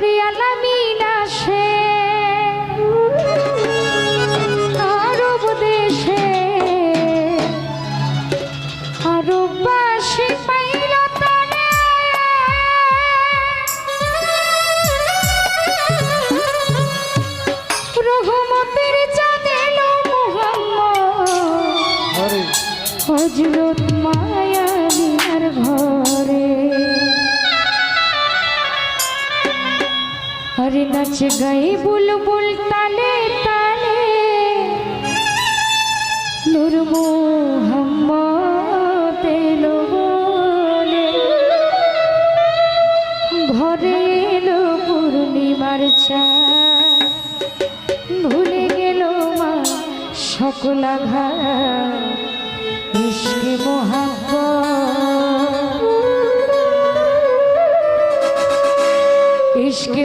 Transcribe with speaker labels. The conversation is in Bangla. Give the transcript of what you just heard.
Speaker 1: নূরে আলামিন আসে। আরব দেশে আরববাসী পাইল তারে। রহমতের চাঁদেল মোহাম্মদ। হজরত নাচ গাই বুলবুল তালে তালে। নূর মোহাম্মদ এলো বলে। ঘরে এলো পূর্ণিমার চাঁদ ভুলে গেল মা সকল আঘাত। ইশকে মোহাম্মত ইশকে